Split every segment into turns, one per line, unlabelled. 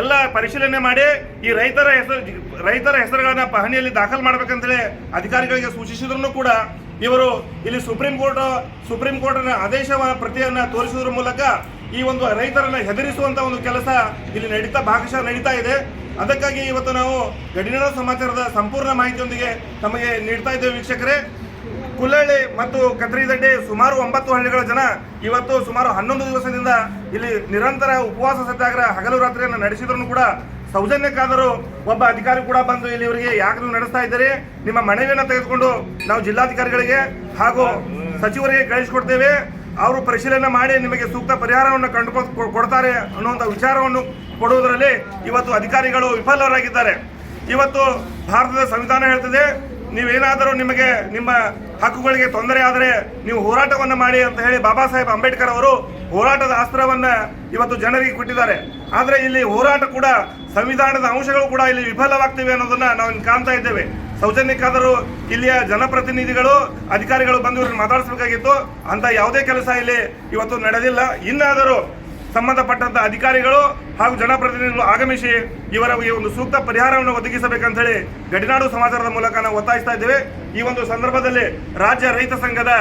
ಎಲ್ಲ ಪರಿಶೀಲನೆ ಮಾಡಿ ಈ ರೈತರ ಹೆಸರು, ರೈತರ ಹೆಸರುಗಳನ್ನ ಪಹಣಿಯಲ್ಲಿ ದಾಖಲು ಮಾಡ್ಬೇಕಂತೇಳಿ ಅಧಿಕಾರಿಗಳಿಗೆ ಸೂಚಿಸಿದ್ರು ಕೂಡ ಇವರು ಇಲ್ಲಿ ಸುಪ್ರೀಂ ಕೋರ್ಟ್, ಸುಪ್ರೀಂ ಕೋರ್ಟ್ನ ಆದೇಶ ಪ್ರತಿಯನ್ನ ತೋರಿಸುವುದರ ಮೂಲಕ ಈ ಒಂದು ರೈತರನ್ನ ಹೆದರಿಸುವಂತ ಒಂದು ಕೆಲಸ ಇಲ್ಲಿ ನಡೀತಾ, ಭಾಗಶಃ ನಡೀತಾ ಇದೆ. ಅದಕ್ಕಾಗಿ ಇವತ್ತು ನಾವು ಗಡಿನಾಡ ಸಮಾಚಾರದ ಸಂಪೂರ್ಣ ಮಾಹಿತಿಯೊಂದಿಗೆ ತಮಗೆ ನೀಡ್ತಾ ಇದ್ದೇವೆ ವೀಕ್ಷಕರೇ. ಕುಲ್ಲಳ್ಳಿ ಮತ್ತು ಕತ್ರಿದಡ್ಡಿ ಸುಮಾರು ಒಂಬತ್ತು ಹಳ್ಳಿಗಳ ಜನ ಇವತ್ತು ಸುಮಾರು ಹನ್ನೊಂದು ದಿವಸದಿಂದ ಇಲ್ಲಿ ನಿರಂತರ ಉಪವಾಸ ಸತ್ಯಾಗ್ರಹ ಹಗಲು ರಾತ್ರಿಯನ್ನು ನಡೆಸಿದ್ರು ಕೂಡ ಸೌಜನ್ಯಕ್ಕಾದರೂ ಒಬ್ಬ ಅಧಿಕಾರಿ ಕೂಡ ಬಂದು ಇಲ್ಲಿ ಇವರಿಗೆ ಯಾಕೆ ನೀವು ನಡೆಸ್ತಾ ಇದ್ದೀರಿ? ನಿಮ್ಮ ಮನವಿಯನ್ನು ತೆಗೆದುಕೊಂಡು ನಾವು ಜಿಲ್ಲಾಧಿಕಾರಿಗಳಿಗೆ ಹಾಗೂ ಸಚಿವರಿಗೆ ಕಳಿಸಿಕೊಡ್ತೇವೆ. ಅವರು ಪರಿಶೀಲನೆ ಮಾಡಿ ನಿಮಗೆ ಸೂಕ್ತ ಪರಿಹಾರವನ್ನು ಕಂಡುಕೊ ಕೊಡ್ತಾರೆ ಅನ್ನುವಂಥ ವಿಚಾರವನ್ನು ಕೊಡುವುದರಲ್ಲಿ ಇವತ್ತು ಅಧಿಕಾರಿಗಳು ವಿಫಲರಾಗಿದ್ದಾರೆ. ಇವತ್ತು ಭಾರತದ ಸಂವಿಧಾನ ಹೇಳ್ತದೆ, ನೀವೇನಾದರೂ ನಿಮಗೆ ನಿಮ್ಮ ಹಕ್ಕುಗಳಿಗೆ ತೊಂದರೆ ಆದರೆ ನೀವು ಹೋರಾಟವನ್ನು ಮಾಡಿ ಅಂತ ಹೇಳಿ ಬಾಬಾ ಸಾಹೇಬ್ ಅಂಬೇಡ್ಕರ್ ಅವರು ಹೋರಾಟದ ಅಸ್ತ್ರವನ್ನ ಇವತ್ತು ಜನರಿಗೆ ಕೊಟ್ಟಿದ್ದಾರೆ. ಆದರೆ ಇಲ್ಲಿ ಹೋರಾಟ ಕೂಡ ಸಂವಿಧಾನದ ಅಂಶಗಳು ಕೂಡ ಇಲ್ಲಿ ವಿಫಲವಾಗ್ತಿವೆ ಅನ್ನೋದನ್ನ ನಾವು ಕಾಣ್ತಾ ಇದ್ದೇವೆ. ಸೌಜನ್ಯಕ್ಕಾದರೂ ಇಲ್ಲಿಯ ಜನಪ್ರತಿನಿಧಿಗಳು, ಅಧಿಕಾರಿಗಳು ಬಂದು ಇವ್ರನ್ನ ಮಾತಾಡಿಸಬೇಕಾಗಿತ್ತು. ಅಂತ ಯಾವುದೇ ಕೆಲಸ ಇಲ್ಲಿ ಇವತ್ತು ನಡೆದಿಲ್ಲ. ಇನ್ನಾದರೂ ಸಂಬಂಧಪಟ್ಟಂತ ಅಧಿಕಾರಿಗಳು ಹಾಗೂ ಜನಪ್ರತಿನಿಧಿಗಳು ಆಗಮಿಸಿ ಇವರಿಗೆ ಒಂದು ಸೂಕ್ತ ಪರಿಹಾರವನ್ನು ಒದಗಿಸಬೇಕಂತ ಹೇಳಿ ಗಡಿನಾಡು ಸಮಾಚಾರದ ಮೂಲಕ ನಾವು ಒತ್ತಾಯಿಸ್ತಾ ಇದ್ದೇವೆ. ಈ ಒಂದು ಸಂದರ್ಭದಲ್ಲಿ ರಾಜ್ಯ ರೈತ ಸಂಘದ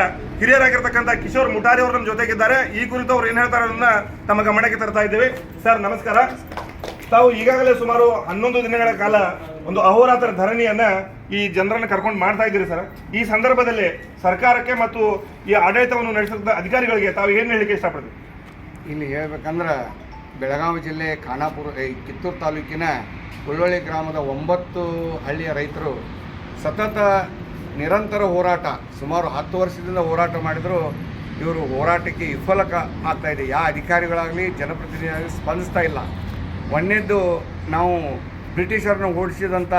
ಹಿರಿಯರಾಗಿರ್ತಕ್ಕಂಥ ಕಿಶೋರ್ ಮುಟಾರಿ ಅವರು ನಮ್ಮ ಜೊತೆಗಿದ್ದಾರೆ. ಈ ಕುರಿತು ಅವ್ರು ಏನು ಹೇಳ್ತಾರೆ ಅದನ್ನ ತಮ್ಮ ಗಮನಕ್ಕೆ ತರ್ತಾ ಇದ್ದೇವೆ. ಸರ್, ನಮಸ್ಕಾರ. ತಾವು ಈಗಾಗಲೇ ಸುಮಾರು ಹನ್ನೊಂದು ದಿನಗಳ ಕಾಲ ಒಂದು ಅಹೋರಾತ್ರ ಧರಣಿಯನ್ನ ಈ ಜನರನ್ನು ಕರ್ಕೊಂಡು ಮಾಡ್ತಾ ಇದ್ದೀರಿ ಸರ್. ಈ ಸಂದರ್ಭದಲ್ಲಿ ಸರ್ಕಾರಕ್ಕೆ ಮತ್ತು ಈ ಆಡಳಿತವನ್ನು ನಡೆಸಿದ ಅಧಿಕಾರಿಗಳಿಗೆ ತಾವು ಏನು ಹೇಳಿಕೆ ಇಷ್ಟಪಡ್ತೀವಿ
ಇಲ್ಲಿ ಹೇಳ್ಬೇಕಂದ್ರೆ ಬೆಳಗಾವಿ ಜಿಲ್ಲೆ ಖಾನಾಪುರ ಕಿತ್ತೂರು ತಾಲೂಕಿನ ಕುಳ್ಳೊಳ್ಳಿ ಗ್ರಾಮದ ಒಂಬತ್ತು ಹಳ್ಳಿಯ ರೈತರು ಸತತ ನಿರಂತರ ಹೋರಾಟ, ಸುಮಾರು ಹತ್ತು ವರ್ಷದಿಂದ ಹೋರಾಟ ಮಾಡಿದರೂ. ಇವರು ಹೋರಾಟಕ್ಕೆ ವಿಫಲಕ ಆಗ್ತಾ ಇದೆ. ಯಾವ ಅಧಿಕಾರಿಗಳಾಗಲಿ, ಜನಪ್ರತಿನಿಧಿಗಳಾಗಲಿ ಸ್ಪಂದಿಸ್ತಾ ಇಲ್ಲ. ಒಂದನೇದ್ದು ನಾವು ಬ್ರಿಟಿಷರನ್ನು ಓಡಿಸಿದಂಥ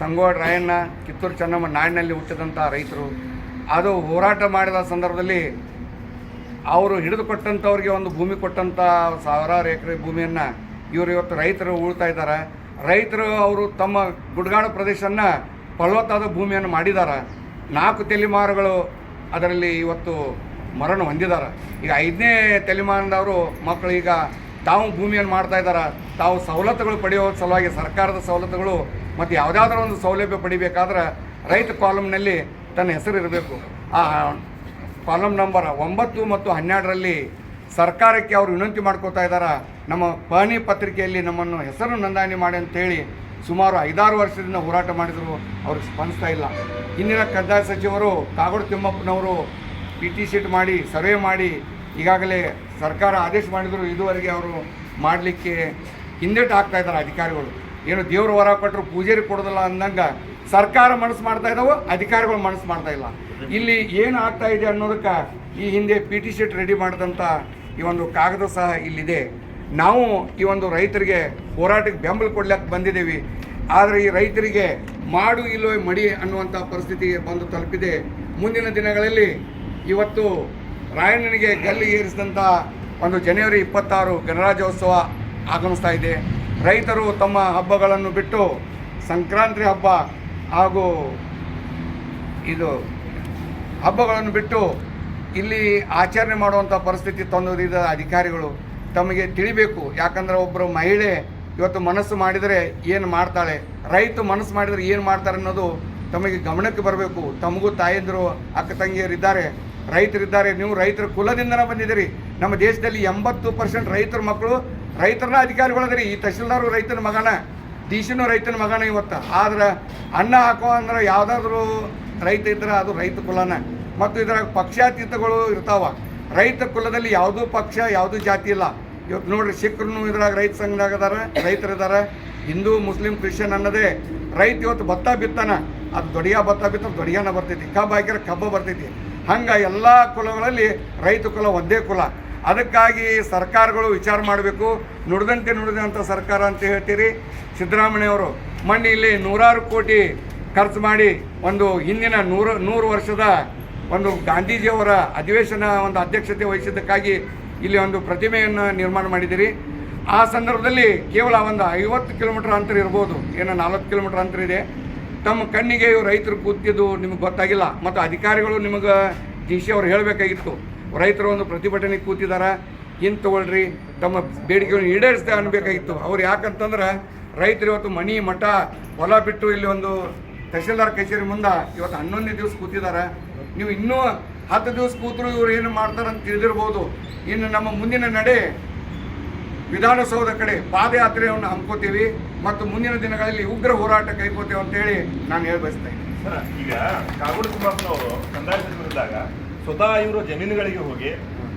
ಸಂಗೋಡ ರಾಯಣ್ಣ, ಕಿತ್ತೂರು ಚೆನ್ನಮ್ಮ ನಾಡಿನಲ್ಲಿ ಹುಟ್ಟಿದಂಥ ರೈತರು. ಅದು ಹೋರಾಟ ಮಾಡಿದ ಸಂದರ್ಭದಲ್ಲಿ ಅವರು ಹಿಡಿದು ಕೊಟ್ಟಂಥವ್ರಿಗೆ ಒಂದು ಭೂಮಿ ಕೊಟ್ಟಂಥ ಸಾವಿರಾರು ಎಕರೆ ಭೂಮಿಯನ್ನು ಇವರು ಇವತ್ತು ರೈತರು ಉಳ್ತಾ ಇದ್ದಾರೆ. ರೈತರು ಅವರು ತಮ್ಮ ಗುಡ್ಗಾಡು ಪ್ರದೇಶನ ಫಲವತ್ತಾದ ಭೂಮಿಯನ್ನು ಮಾಡಿದ್ದಾರೆ ನಾಲ್ಕು ತಲೆಮಾರುಗಳು ಅದರಲ್ಲಿ ಇವತ್ತು ಮರಣ ಹೊಂದಿದ್ದಾರೆ ಈಗ ಐದನೇ ತಲೆಮಾರಿನವರು ಮಕ್ಕಳು ಈಗ ತಾವು ಭೂಮಿಯನ್ನು ಮಾಡ್ತಾ ಇದ್ದಾರೆ. ತಾವು ಸವಲತ್ತುಗಳು ಪಡೆಯೋ ಸಲುವಾಗಿ ಸರ್ಕಾರದ ಸವಲತ್ತುಗಳು ಮತ್ತು ಯಾವುದಾದ್ರೂ ಒಂದು ಸೌಲಭ್ಯ ಪಡಿಬೇಕಾದ್ರೆ ರೈತ ಕಾಲಮ್ನಲ್ಲಿ ತನ್ನ ಹೆಸರು ಇರಬೇಕು. ಆ ಕಾಲಮ್ ನಂಬರ್ ಒಂಬತ್ತು ಮತ್ತು ಹನ್ನೆರಡರಲ್ಲಿ ಸರ್ಕಾರಕ್ಕೆ ಅವರು ವಿನಂತಿ ಮಾಡ್ಕೋತಾ ಇದ್ದಾರೆ ನಮ್ಮ ಪಹಣಿ ಪತ್ರಿಕೆಯಲ್ಲಿ ನಮ್ಮನ್ನು ಹೆಸರು ನೋಂದಣಿ ಮಾಡಿ ಅಂತೇಳಿ ಸುಮಾರು ಐದಾರು ವರ್ಷದಿಂದ ಹೋರಾಟ ಮಾಡಿದರು. ಅವ್ರಿಗೆ ಸ್ಪಂದಿಸ್ತಾ ಇಲ್ಲ. ಇಂದಿನ ಕಂದಾಯ ಸಚಿವರು ಕಾಗೋಡು ತಿಮ್ಮಪ್ಪನವರು ಪಿ ಟಿ ಶೀಟ್ ಮಾಡಿ, ಸರ್ವೆ ಮಾಡಿ, ಈಗಾಗಲೇ ಸರ್ಕಾರ ಆದೇಶ ಮಾಡಿದರು. ಇದುವರೆಗೆ ಅವರು ಮಾಡಲಿಕ್ಕೆ ಹಿಂದೇಟು ಹಾಕ್ತಾ ಇದ್ದಾರೆ ಅಧಿಕಾರಿಗಳು. ಏನು ದೇವರು ಹೊರ ಕೊಟ್ಟರು ಪೂಜೆರಿ ಕೊಡೋದಿಲ್ಲ ಅಂದಂಗೆ ಸರ್ಕಾರ ಮನಸ್ಸು ಮಾಡ್ತಾ ಇದ್ದಾವೆ ಅಧಿಕಾರಿಗಳು ಮನಸ್ಸು ಮಾಡ್ತಾ ಇಲ್ಲ. ಇಲ್ಲಿ ಏನು ಆಗ್ತಾ ಇದೆ ಅನ್ನೋದಕ್ಕೆ ಈ ಹಿಂದೆ ಪಿ ಟಿ ಶೀಟ್ ರೆಡಿ ಮಾಡಿದಂಥ ಈ ಒಂದು ಕಾಗದ ಸಹ ಇಲ್ಲಿದೆ. ನಾವು ಈ ಒಂದು ರೈತರಿಗೆ ಹೋರಾಟಕ್ಕೆ ಬೆಂಬಲ ಕೊಡ್ಲಿಕ್ಕೆ ಬಂದಿದ್ದೀವಿ. ಆದರೆ ಈ ರೈತರಿಗೆ ಮಾಡು ಇಲ್ಲೋ ಮಡಿ ಅನ್ನುವಂಥ ಪರಿಸ್ಥಿತಿಗೆ ಬಂದು ತಲುಪಿದೆ. ಮುಂದಿನ ದಿನಗಳಲ್ಲಿ ಇವತ್ತು ರಾಯಣ್ಣನಿಗೆ ಗಲ್ಲಿ ಏರಿಸಿದಂಥ ಒಂದು ಜನವರಿ ಇಪ್ಪತ್ತಾರು ಗಣರಾಜ್ಯೋತ್ಸವ ಆಗಮಿಸ್ತಾ ಇದೆ. ರೈತರು ತಮ್ಮ ಹಬ್ಬಗಳನ್ನು ಬಿಟ್ಟು ಸಂಕ್ರಾಂತಿ ಹಬ್ಬ ಹಾಗೂ ಇದು ಹಬ್ಬಗಳನ್ನು ಬಿಟ್ಟು ಇಲ್ಲಿ ಆಚರಣೆ ಮಾಡುವಂಥ ಪರಿಸ್ಥಿತಿ ತಂದೊಡ್ಡಿದ ಅಧಿಕಾರಿಗಳು ತಮಗೆ ತಿಳಿಬೇಕು. ಯಾಕಂದ್ರೆ ಒಬ್ಬರು ಮಹಿಳೆ ಇವತ್ತು ಮನಸ್ಸು ಮಾಡಿದರೆ ಏನು ಮಾಡ್ತಾಳೆ? ರೈತ ಮನಸ್ಸು ಮಾಡಿದರೆ ಏನು ಮಾಡ್ತಾರೆ ಅನ್ನೋದು ತಮಗೆ ಗಮನಕ್ಕೆ ಬರಬೇಕು. ತಮಗೂ ತಾಯಂದಿರು, ಅಕ್ಕ ತಂಗಿಯರಿದ್ದಾರೆ ರೈತರಿದ್ದಾರೆ. ನೀವು ರೈತರ ಕುಲದಿಂದನೇ ಬಂದಿದ್ದೀರಿ. ನಮ್ಮ ದೇಶದಲ್ಲಿ ಎಂಬತ್ತು ಪರ್ಸೆಂಟ್ ರೈತರ ಮಕ್ಕಳು ರೈತರನ್ನ ಅಧಿಕಾರಿಗಳದ್ರಿ. ಈ ತಹಶೀಲ್ದಾರು ರೈತನ ಮಗನ ದೀಶನು ರೈತನ ಮಗನ ಇವತ್ತು. ಆದ್ರೆ ಅನ್ನ ಹಾಕೋ ಅಂದ್ರೆ ಯಾವುದಾದ್ರೂ ರೈತ ಇದ್ರೆ ಅದು ರೈತ ಕುಲನ. ಮತ್ತು ಇದರ ಪಕ್ಷಾತೀತಗಳು ಇರ್ತಾವ. ರೈತ ಕುಲದಲ್ಲಿ ಯಾವುದೂ ಪಕ್ಷ, ಯಾವುದೂ ಜಾತಿ ಇಲ್ಲ. ಇವತ್ತು ನೋಡ್ರಿ ಸಿಖ್ರು ಇದ್ರಾಗ ರೈತ ಸಂಘದಾಗ ಅದಾರ ರೈತರಿದ್ದಾರೆ ಹಿಂದೂ, ಮುಸ್ಲಿಂ, ಕ್ರಿಶ್ಚಿಯನ್ ಅನ್ನೋದೇ ರೈತ ಇವತ್ತು ಭತ್ತ ಬಿತ್ತಾನ. ಅದು ದೊಡಿಯ ಭತ್ತ ಬಿತ್ತ ದೊಡಿಯಾನ ಬರ್ತೈತಿ. ಕಬ್ಬು ಹಾಕಿದ್ರೆ ಕಬ್ಬು ಬರ್ತೈತಿ. ಹಂಗೆ ಎಲ್ಲ ಕುಲಗಳಲ್ಲಿ ರೈತ ಕುಲ ಒಂದೇ ಕುಲ. ಅದಕ್ಕಾಗಿ ಸರ್ಕಾರಗಳು ವಿಚಾರ ಮಾಡಬೇಕು. ನುಡಿದಂತೆ ನುಡಿದಂಥ ಸರ್ಕಾರ ಅಂತ ಹೇಳ್ತೀರಿ. ಸಿದ್ದರಾಮಯ್ಯವರು ಮೊನ್ನೆ ಇಲ್ಲಿ ನೂರಾರು ಕೋಟಿ ಖರ್ಚು ಮಾಡಿ ಒಂದು ಹಿಂದಿನ ನೂರು ನೂರು ವರ್ಷದ ಒಂದು ಗಾಂಧೀಜಿಯವರ ಅಧಿವೇಶನ ಒಂದು ಅಧ್ಯಕ್ಷತೆ ವಹಿಸಿದ್ದಕ್ಕಾಗಿ ಇಲ್ಲಿ ಒಂದು ಪ್ರತಿಮೆಯನ್ನು ನಿರ್ಮಾಣ ಮಾಡಿದ್ದೀರಿ. ಆ ಸಂದರ್ಭದಲ್ಲಿ ಕೇವಲ ಒಂದು ಐವತ್ತು ಕಿಲೋಮೀಟರ್ ಅಂತರ ಇರ್ಬೋದು, ಏನೋ ನಲ್ವತ್ತು ಕಿಲೋಮೀಟರ್ ಅಂತರ ಇದೆ. ತಮ್ಮ ಕಣ್ಣಿಗೆ ರೈತರು ಕೂತಿದ್ದು ನಿಮಗೆ ಗೊತ್ತಾಗಿಲ್ಲ, ಮತ್ತು ಅಧಿಕಾರಿಗಳು ನಿಮಗೆ ಡಿ ಸಿ ಅವ್ರು ಹೇಳಬೇಕಾಗಿತ್ತು, ರೈತರು ಒಂದು ಪ್ರತಿಭಟನೆ ಕೂತಿದ್ದಾರೆ ಹಿಂದೆ ತಗೊಳ್ರಿ, ತಮ್ಮ ಬೇಡಿಕೆಗಳನ್ನು ಈಡೇರಿಸ್ದೆ ಅನ್ಬೇಕಾಗಿತ್ತು ಅವ್ರು ಯಾಕಂತಂದ್ರೆ ರೈತರು ಇವತ್ತು ಮನಿ ಮಠ, ಹೊಲ ಬಿಟ್ಟು ಇಲ್ಲಿ ಒಂದು ತಹಶೀಲ್ದಾರ್ ಕಚೇರಿ ಮುಂದೆ ಇವತ್ತು ಹನ್ನೊಂದನೇ ದಿವಸ ಕೂತಿದ್ದಾರೆ ನೀವು ಇನ್ನೂ ಹತ್ತು ದಿವಸ ಕೂತರು ಇವ್ರು ಏನು ಮಾಡ್ತಾರಂತ ತಿಳಿದಿರ್ಬೋದು. ಇನ್ನು ನಮ್ಮ ಮುಂದಿನ ನಡೆ ವಿಧಾನಸೌಧ ಕಡೆ ಪಾದಯಾತ್ರೆಯನ್ನು ಹಮ್ಕೋತೀವಿ ಮತ್ತು ಮುಂದಿನ ದಿನಗಳಲ್ಲಿ ಉಗ್ರ ಹೋರಾಟ ಕೈಕೋತೇವೆ ಅಂತೇಳಿ ನಾನು ಹೇಳಿ ಬಯಸ್ತಾ ಇದ್ದೀನಿ.
ಸರ್ ಈಗ ಕಾಗೋಡು ತಿಮ್ಮಪ್ಪನವರು ಕಂದಾಯ ಸಚಿವರಿದ್ದಾಗ ಸ್ವತಃ ಇವರು ಜಮೀನುಗಳಿಗೆ ಹೋಗಿ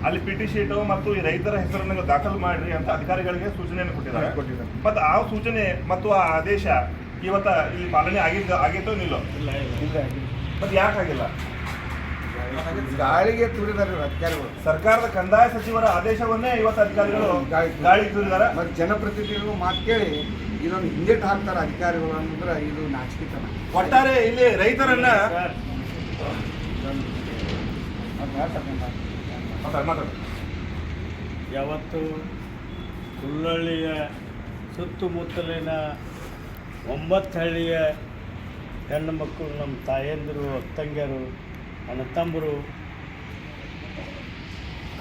ಅಲ್ಲಿ ಪಿ ಟಿ ಶೀಟು ಮತ್ತು ಈ ರೈತರ ಹೆಸರನ್ನು ದಾಖಲು ಮಾಡ್ರಿ ಅಂತ ಅಧಿಕಾರಿಗಳಿಗೆ ಸೂಚನೆಯನ್ನು ಕೊಟ್ಟಿದ್ದಾರೆ.
ಕೊಟ್ಟಿದ್ದಾರೆ.
ಮತ್ತು ಆ ಸೂಚನೆ ಮತ್ತು ಆ ಆದೇಶ ಇವತ್ತ ಇಲ್ಲಿ ಪಾಲನೆ ಆಗಿದ್ದ ಆಗೈತೋ ನಿಲ್ಲೋ ಮತ್ತೆ ಯಾಕಾಗಿಲ್ಲ
ಗಾಳಿಗೆ ತೂರಿದ್ದಾರೆ ಅಧಿಕಾರಿಗಳು.
ಸರ್ಕಾರದ ಕಂದಾಯ ಸಚಿವರ ಆದೇಶವನ್ನೇ ಇವತ್ತು ಅಧಿಕಾರಿಗಳು
ಗಾಳಿ
ಗಾಳಿಗೆ ತೂರಿದ್ದಾರೆ.
ಮತ್ತು ಜನಪ್ರತಿನಿಧಿಗಳು ಮಾತು ಕೇಳಿ ಇದೊಂದು ಹಿಂದೇಟ್ ಹಾಕ್ತಾರೆ ಅಧಿಕಾರಿಗಳು ಅಂದ್ರೆ ಇದು ನಾಚಿಕೆತನ.
ಒಟ್ಟಾರೆ ಇಲ್ಲಿ ರೈತರನ್ನ.
ಯಾವತ್ತು ಸುಳ್ಳಳ್ಳಿಯ ಸುತ್ತಮುತ್ತಲಿನ ಒಂಬತ್ತು ಹಳ್ಳಿಯ ಹೆಣ್ಣು ಮಕ್ಕಳು ನಮ್ಮ ತಾಯಂದಿರು ಅಕ್ಕಂಗ್ಯರು ಅಣ್ಣ ತಂಬರು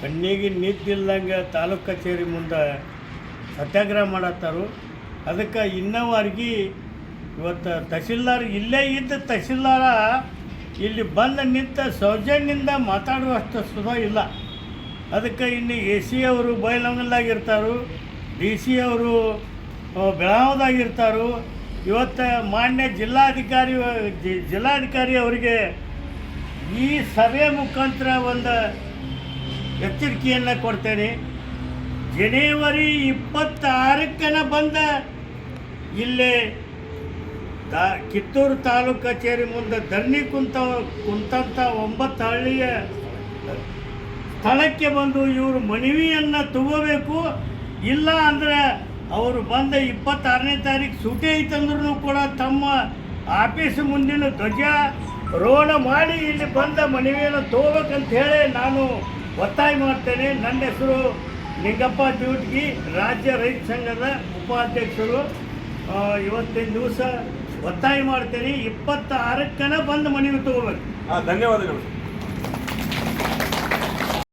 ಕಣ್ಣಿಗೆ ನಿದ್ದಿಲ್ದಂಗೆ ತಾಲೂಕು ಕಚೇರಿ ಮುಂದೆ ಸತ್ಯಾಗ್ರಹ ಮಾಡತ್ತಾರು. ಅದಕ್ಕೆ ಇನ್ನವರೆಗೆ ಇವತ್ತು ತಹಶೀಲ್ದಾರ್ ಇಲ್ಲೇ ಇದ್ದ ತಹಶೀಲ್ದಾರ ಇಲ್ಲಿ ಬಂದು ನಿಂತ ಸೌಜನ್ಯದಿಂದ ಮಾತಾಡುವಷ್ಟು ಸುಧಾ ಇಲ್ಲ. ಅದಕ್ಕೆ ಇನ್ನು ಎ ಸಿ ಅವರು ಬೈಲಂಗಲ್ದಾಗಿರ್ತಾರು ಡಿ ಸಿ ಅವರು ಬೆಳಗಾವ್ದಾಗಿರ್ತಾರು. ಇವತ್ತು ಮಾನ್ಯ ಜಿಲ್ಲಾಧಿಕಾರಿ ಜಿಲ್ಲಾಧಿಕಾರಿ ಅವರಿಗೆ ಈ ಸಭೆ ಮುಖಾಂತರ ಒಂದು ಎಚ್ಚರಿಕೆಯನ್ನು ಕೊಡ್ತೇನೆ. ಜನವರಿ ಇಪ್ಪತ್ತಾರಕ್ಕನ ಬಂದ ಇಲ್ಲೇ ತಾ ಕಿತ್ತೂರು ತಾಲೂಕು ಕಚೇರಿ ಮುಂದೆ ಧರಣಿ ಕುಂತ ಕುಂತಂಥ ಒಂಬತ್ತು ಹಳ್ಳಿಯ ಸ್ಥಳಕ್ಕೆ ಬಂದು ಇವರು ಮನವಿಯನ್ನು ತಗೋಬೇಕು. ಇಲ್ಲ ಅಂದರೆ ಅವರು ಬಂದ ಇಪ್ಪತ್ತಾರನೇ ತಾರೀಕು ಸೂಟಿ ಐತಂದ್ರೂ ಕೂಡ ತಮ್ಮ ಆಫೀಸ್ ಮುಂದಿನ ಧ್ವಜ ರೋಣ ಮಾಡಿ ಇಲ್ಲಿ ಬಂದ ಮನವಿಯನ್ನು ತಗೋಬೇಕಂತ ಹೇಳಿ ನಾನು ಒತ್ತಾಯ ಮಾಡ್ತೇನೆ. ನನ್ನ ಹೆಸರು ನಿಂಗಪ್ಪ ಜ್ಯೂಟ್ಗಿ ರಾಜ್ಯ ರೈತ ಸಂಘದ ಉಪಾಧ್ಯಕ್ಷರು. ಇವತ್ತಿನ ದಿವಸ ಒತ್ತಾಯ ಮಾಡ್ತೇನೆ. ಇಪ್ಪತ್ತಾರಕ್ಕನ ಬಂದು ಮನವಿ ತಗೋಬೇಕು.
ಧನ್ಯವಾದಗಳು.